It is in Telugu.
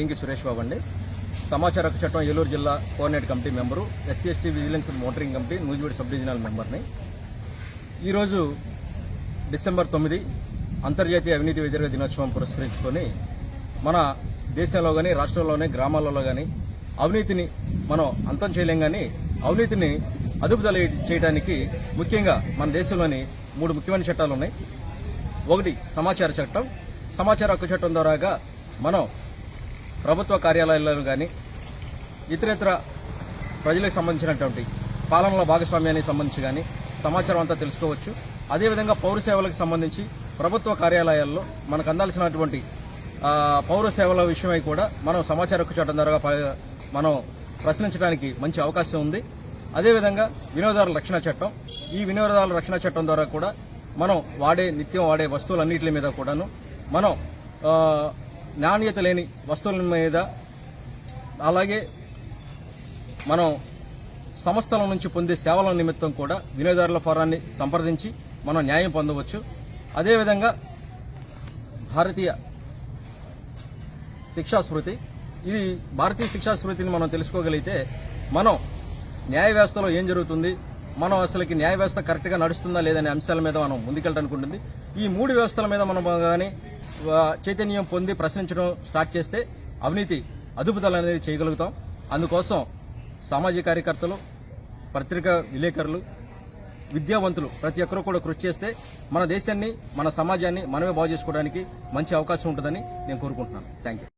ఇంగి సురేష్ బాబు అండి. సమాచార హక్కు చట్టం ఏలూరు జిల్లా coordinate committee member SC ST vigilance monitoring committee Nuzvid sub divisional మెంబర్ని. ఈరోజు డిసెంబర్ తొమ్మిది అంతర్జాతీయ అవినీతి వ్యతిరేక దినోత్సవం పురస్కరించుకొని మన దేశంలో కానీ రాష్ట్రంలోని గ్రామాలలో కానీ అవినీతిని మనం అంతం చేయలేం కానీ అవినీతిని అదుపుదల చేయడానికి ముఖ్యంగా మన దేశంలోని మూడు ముఖ్యమైన చట్టాలు ఉన్నాయి. ఒకటి సమాచార చట్టం. సమాచార హక్కు చట్టం ద్వారాగా మనం ప్రభుత్వ కార్యాలయాలను కానీ ఇతరేతర ప్రజలకు సంబంధించినటువంటి పాలనలో భాగస్వామ్యానికి సంబంధించి కానీ సమాచారం అంతా తెలుసుకోవచ్చు. అదేవిధంగా పౌర సేవలకు సంబంధించి ప్రభుత్వ కార్యాలయాల్లో మనకు అందాల్సినటువంటి పౌర సేవల విషయమై కూడా మనం సమాచార హక్కు చట్టం ద్వారా మనం ప్రశ్నించడానికి మంచి అవకాశం ఉంది. అదేవిధంగా వినియోగదారుల రక్షణ చట్టం ఈ వినియోగదారుల రక్షణ చట్టం ద్వారా కూడా మనం వాడే నిత్యం వాడే వస్తువులన్నింటి మీద కూడాను మనం నాణ్యత లేని వస్తువుల మీద అలాగే మనం సంస్థల నుంచి పొందే సేవల నిమిత్తం కూడా వినియోగదారుల ఫోరాన్ని సంప్రదించి మనం న్యాయం పొందవచ్చు. అదేవిధంగా భారతీయ శిక్షా స్మృతి ఇది భారతీయ శిక్షా స్మృతిని మనం తెలుసుకోగలిగితే మనం న్యాయ వ్యవస్థలో ఏం జరుగుతుంది మనం అసలుకి న్యాయ వ్యవస్థ కరెక్ట్గా నడుస్తుందా లేదనే అంశాల మీద మనం ముందుకెళ్ళడానికి ఉంటుంది. ఈ మూడు వ్యవస్థల మీద మనం కానీ చైతన్యం పొంది ప్రశ్నించడం స్టార్ట్ చేస్తే అవినీతి అదుపుదల అనేది చేయగలుగుతాం. అందుకోసం సామాజిక కార్యకర్తలు పత్రికా విలేకరులు విద్యావంతులు ప్రతి ఒక్కరూ కూడా కృషి చేస్తే మన దేశాన్ని మన సమాజాన్ని మనమే బాగు చేసుకోవడానికి మంచి అవకాశం ఉంటుందని నేను కోరుకుంటున్నాను. Thank you